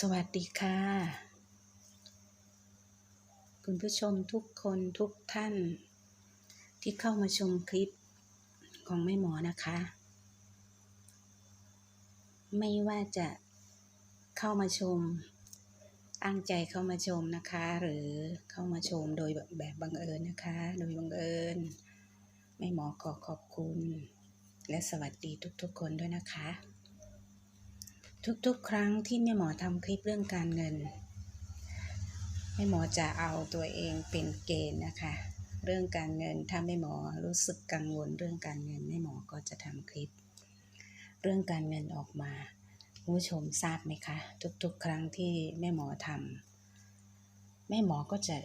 สวัสดีค่ะ คุณผู้ชมทุกคนทุกท่าน ที่เข้ามาชมคลิปของแม่หมอนะคะ ไม่ว่าจะเข้ามาชมตั้งใจเข้ามาชมนะคะ หรือเข้ามาชมโดยแบบแบบบังเอิญนะคะ โดยบังเอิญแม่หมอขอขอบคุณ และสวัสดีทุกๆคนด้วยนะคะ ทุกๆ ครั้งที่แม่หมอทำคลิปเรื่องการเงินแม่หมอจะเอาตัวเองเป็นเกณฑ์นะคะ เรื่องการเงินถ้าแม่หมอรู้สึกกังวลเรื่องการเงินแม่หมอก็จะทำคลิป เรื่องการเงินออกมาผู้ชมทราบไหมคะ ทุกๆ ครั้งที่แม่หมอทำแม่หมอก็จะ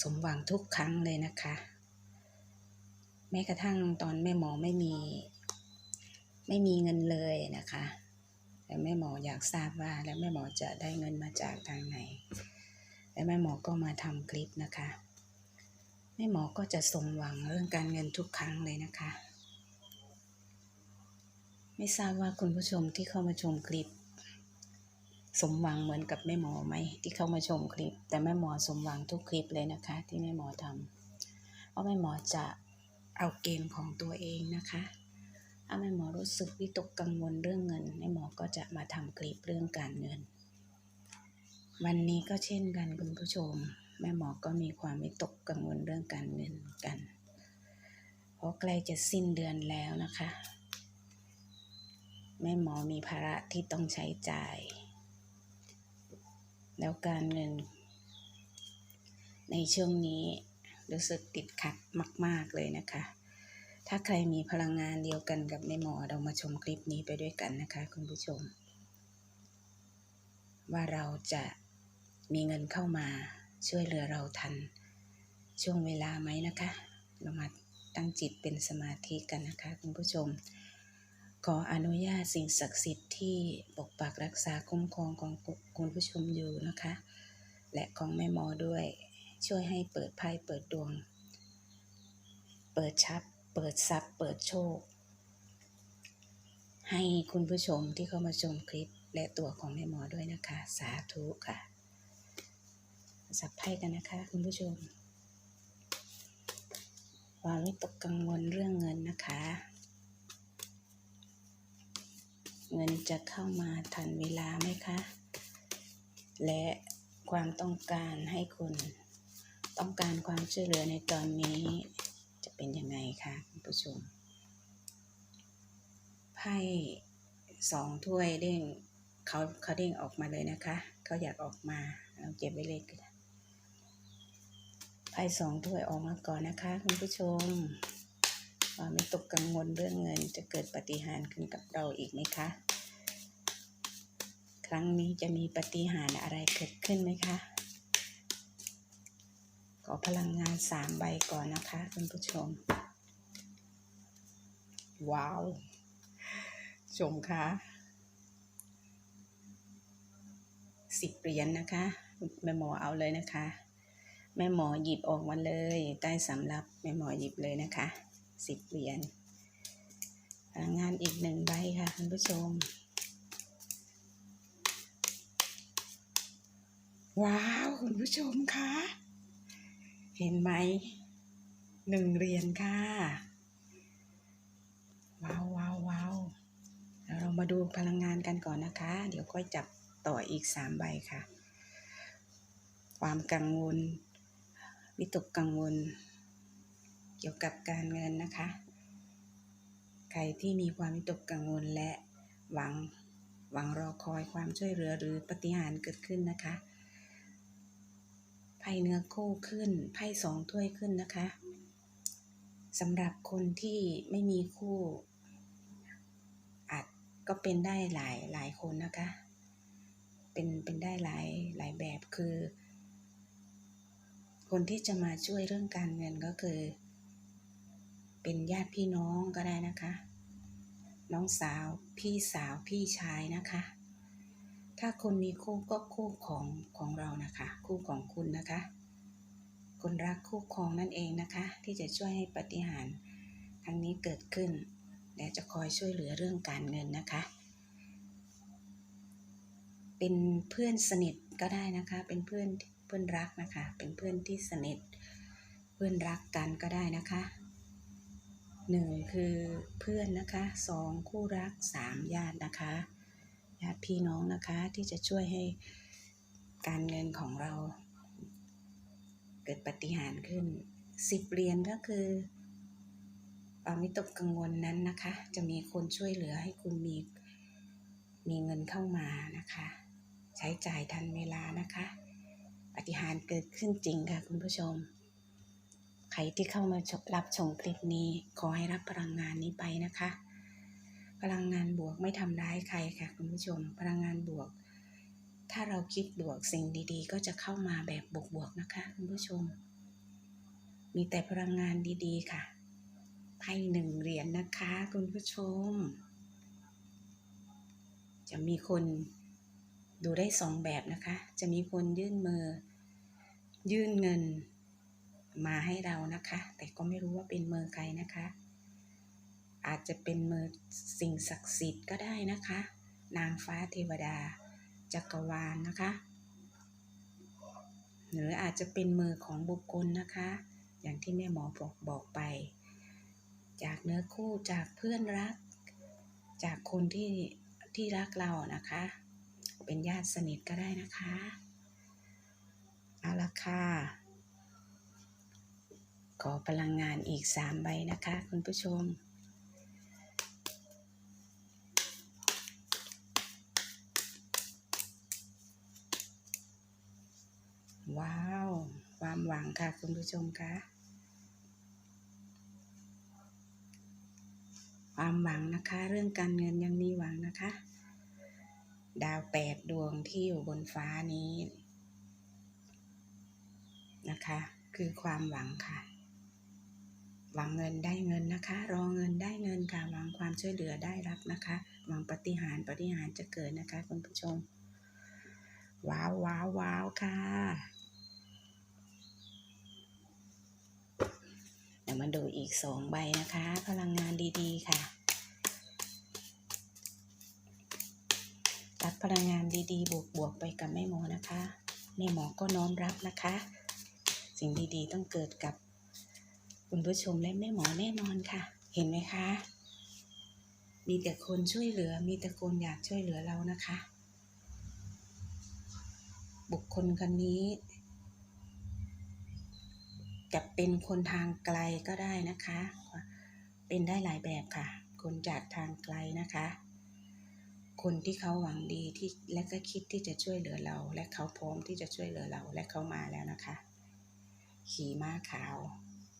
สมหวังทุกครั้งเลยนะคะ แม้กระทั่งตอนแม่หมอไม่มี ไม่มีเงินเลยนะคะ แต่แม่หมออยากทราบว่าแล้วแม่หมอจะได้เงินมาจากทางไหน และแม่หมอก็มาทำคลิปนะคะ แม่หมอก็จะสมหวังเรื่องการเงินทุกครั้งเลยนะคะ ไม่ทราบว่าคุณผู้ชมที่เข้ามาชมคลิป สมหวังเหมือนกับแม่หมอไหมที่เข้ามาชมคลิป แต่แม่หมอสมหวังทุกคลิปเลยนะคะ ที่แม่หมอทำเพราะแม่หมอจะเอาเกณฑ์ของตัวเองนะคะ ถ้าแม่หมอรู้สึกวิตกกังวลเรื่องเงินแม่หมอก็จะมาทำคลิปเรื่องการเงิน วันนี้ก็เช่นกันคุณผู้ชม แม่หมอก็มีความวิตกกังวลเรื่องการเงินกัน เพราะใกล้จะสิ้นเดือนแล้วนะคะ แม่หมอมีภาระที่ต้องใช้จ่าย แล้วการเงิน ในช่วงนี้รู้สึกติดขัดมาก ๆ เลยนะคะ ถ้าใครมีพลังงานเดียวกันกับแม่หมอเรามาชมคลิปนี้ไปด้วยกันนะคะ คุณผู้ชม ว่าเราจะมีเงินเข้ามาช่วยเหลือเราทัน ช่วงเวลาไหมนะคะ เรามาตั้งจิตเป็นสมาธิกันนะคะ คุณผู้ชม ขออนุญาตสิ่งศักดิ์สิทธิ์ที่ปกปักรักษาคุ้มครองของคุณผู้ชมอยู่นะคะ และของแม่หมอด้วยช่วยให้เปิดไพ่เปิดดวง เปิดชับ เปิดทรัพย์เปิดโชค ให้คุณผู้ชมที่เข้ามาชมคลิปและตัวของแม่หมอด้วยนะคะ สาธุค่ะ สับไพ่กันนะคะ คุณผู้ชมวางไมวิตกกังวลเรื่องเงินนะคะ เงินจะเข้ามาทันเวลาไหมคะ และความต้องการให้คุณต้องการความช่วยเหลือในตอนนี้ คะคุณผู้ชมไพ่สองถ้วยเด้งเขาเขาเด้งออกมาเลยนะคะ เขาอยากออกมาเราเก็บไว้เลยไพ่สองถ้วยออกมาก่อนนะคะ คุณผู้ชมว่าไม่ตกกังวลเรื่องเงินจะเกิดปฏิหารขึ้นกับเราอีกไหมคะ ครั้งนี้จะมีปฏิหารอะไรเกิดขึ้นไหมคะขอพลังงานสามใบก่อนนะคะ คุณผู้ชม ว้าว ชมคะสิบเหรียญนนะคะ แม่หมอเอาเลยนะคะ แม่หมอหยิบออกมาเลยใต้สำรับแม่หมอหยิบเลยนะคะสิบเหรียญงงานอีกหนึ่งใบค่ะคุณผู้ชม ว้าวคุณผู้ชมคะเห็นไหมหนึ่งเหรียญค่ะ ว้าวว้าวว้าวแล้วเรามาดูพลังงานกันก่อนนะคะ เดี๋ยวค่อยจับต่ออีกสามใบค่ะ ความกังวล วิตกกังวล เกี่ยวกับการเงินนะคะ ใครที่มีความวิตกกังวลและหวังหวังรอคอยความช่วยเหลือหรือปฏิหารเกิดขึ้นนะคะ ไพ่เนื้อคู่ขึ้น ไพ่สองถ้วยขึ้นนะคะสำหรับคนที่ไม่มีคู่ ก็เป็นได้หลายหลายคนนะคะ เป็นเป็นได้หลายหลายแบบคือ คนที่จะมาช่วยเรื่องการเงินก็คือ เป็นญาติพี่น้องก็ได้นะคะ น้องสาวพี่สาวพี่ชายนะคะ ถ้าคนมีคู่ก็คู่ของของเรานะคะ คู่ของคุณนะคะคนรักคู่ครองนั่นเองนะคะ ที่จะช่วยให้ปฏิหารย์ครั้งนี้เกิดขึ้น และจะคอยช่วยเหลือเรื่องการเงินนะคะ เป็นเพื่อนสนิทก็ได้นะคะ เป็นเพื่อนเพื่อนรักนะคะ เป็นเพื่อนที่สนิท เพื่อนรักกันก็ได้นะคะหนึ่งคือเพื่อนนะคะสองคู่รักสามญาตินะคะญาติพี่น้องนะคะที่จะช่วยให้การเงินของเรา เกิดปฏิหารขึ้นสิบเหรียญก็คือ ความวิตกกังวลนั้นนะคะ จะมีคนช่วยเหลือให้คุณมีมีเงินเข้ามานะคะ ใช้จ่ายทันเวลานะคะปฏิหารเกิดขึ้นจริงค่ะคุณผู้ชม ใครที่เข้ามารับชมคลิปนี้ ขอให้รับพลังงานนี้ไปนะคะ พลังงานบวกไม่ทำร้ายใครค่ะคุณผู้ชม พลังงานบวก ถ้าเราคิดบวกสิ่งดีๆ ก็จะเข้ามาแบบบวกๆนะคะ คุณผู้ชม มีแต่พลังงานดีๆค่ะ ไพ่หนึ่งเหรียญนนะคะ คุณผู้ชม จะมีคนดูได้สองแบบนะคะ จะมีคนยื่นมือ ยื่นเงินมาให้เรานะคะ แต่ก็ไม่รู้ว่าเป็นมือใครนะคะ อาจจะเป็นมือสิ่งศักดิ์สิทธิ์ก็ได้นะคะ นางฟ้าเทวดา จักรวาลนะคะ หรืออาจจะเป็นมือของบุคคลนะคะ อย่างที่แม่หมอบอกบอกไป จากเนื้อคู่จากเพื่อนรัก จากคนที่ที่รักเรานะคะ เป็นญาติสนิทก็ได้นะคะเอาละค่ะขอพลังงานอีกสามใบนะคะ คุณผู้ชม ว้าว ความหวังค่ะ คุณผู้ชมคะ ความหวังนะคะ เรื่องการเงินยังมีหวังนะคะ ดาวแปดดวงที่อยู่บนฟ้านี้นะคะ คือความหวังค่ะ หวังเงินได้เงินนะคะ รอเงินได้เงินค่ะหวังความช่วยเหลือได้รับนะคะ หวังปฏิหารปฏิหารจะเกิดนะคะคุณผู้ชมว้าวว้าวว้าวค่ะ เดี๋ยว มาดูอีกสองใบนะคะ พลังงานดีๆ ค่ะรับพลังงานดีๆ บวกๆไปกับแม่หมอนะคะแม่หมอก็น้อมรับนะคะ สิ่งดีๆต้องเกิดกับคุณผู้ชมและแม่หมอแน่นอนค่ะ เห็นไหมคะ มีแต่คนช่วยเหลือ มีแต่คนอยากช่วยเหลือเรานะคะ บุคคลคนนี้ จะเป็นคนทางไกลก็ได้นะคะ เป็นได้หลายแบบค่ะ คนจากทางไกลนะคะ คนที่เขาหวังดีที่และก็คิดที่จะช่วยเหลือเรา และเขาพร้อมที่จะช่วยเหลือเราและเขามาแล้วนะคะ ขี่ม้าขาว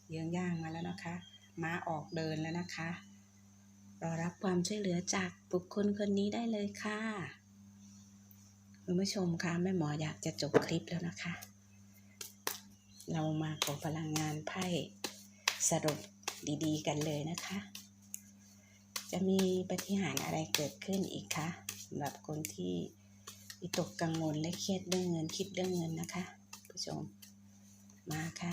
เยื้องย่างมาแล้วนะคะ ม้าออกเดินแล้วนะคะรอรับความช่วยเหลือจากบุคคลคนนี้ได้เลยค่ะคุณผู้ชมคะแม่หมออยากจะจบคลิปแล้วนะคะ เรามาขอพลังงานไพ่สรุปดีๆ กันเลยนะคะ จะมีปฏิหารอะไรเกิดขึ้นอีกคะสำหรับคนที่วิตกกังวลและเครียดเรื่องเงินคิดเรื่องเงินนะคะ ผู้ชมมาค่ะ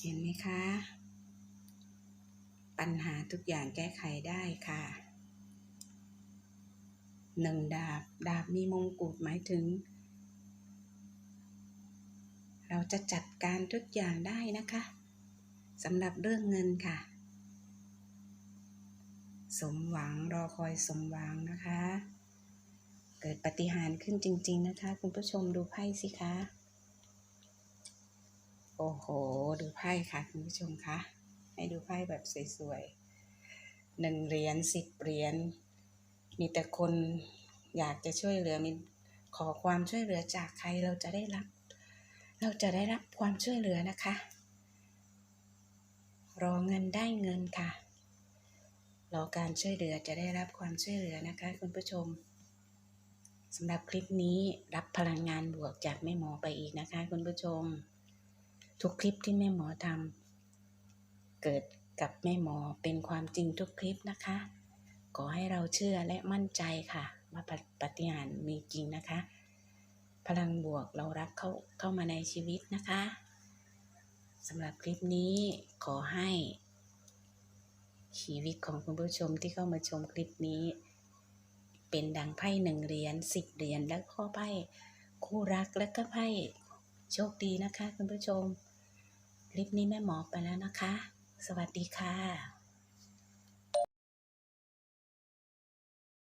เห็นไหมคะ ปัญหาทุกอย่างแก้ไขได้ค่ะหนึ่งดาบ ดาบมีมงกุฎหมายถึง เราจะจัดการทุกอย่างได้นะคะสำหรับเรื่องเงินค่ะ สมหวังรอคอยสมหวังนะคะ เกิดปฏิหารขึ้นจริง ๆ นะคะ คุณผู้ชมดูไพ่สิคะ โอ้โห ดูไพ่ค่ะ คุณผู้ชมคะให้ดูไพ่แบบสวยๆหนึ่งเหรียญสิบเหรียญมีแต่คนอยากจะช่วยเหลือมีขอความช่วยเหลือจากใครเราจะได้รับ เราจะได้รับความช่วยเหลือนะคะ รอเงินได้เงินค่ะ รอการช่วยเหลือจะได้รับความช่วยเหลือนะคะ คุณผู้ชมสำหรับคลิปนี้รับพลังงานบวกจากแม่หมอไปอีกนะคะ คุณผู้ชม ทุกคลิปที่แม่หมอทำเกิดกับแม่หมอเป็นความจริงทุกคลิปนะคะ ขอให้เราเชื่อและมั่นใจค่ะ ว่าปฏิหารมีจริงนะคะ พลังบวกเรารับเข้าเข้ามาในชีวิตนะคะสำหรับคลิปนี้ขอให้ ชีวิตของคุณผู้ชมที่เข้ามาชมคลิปนี้ เป็นดังไพ่หนึ่งเหรียญสิบเหรียญแล้วก็ไพ่คู่รักแล้วก็ไพ่โชคดีนะคะคุณผู้ชม คลิปนี้แม่หมอไปแล้วนะคะ สวัสดีค่ะ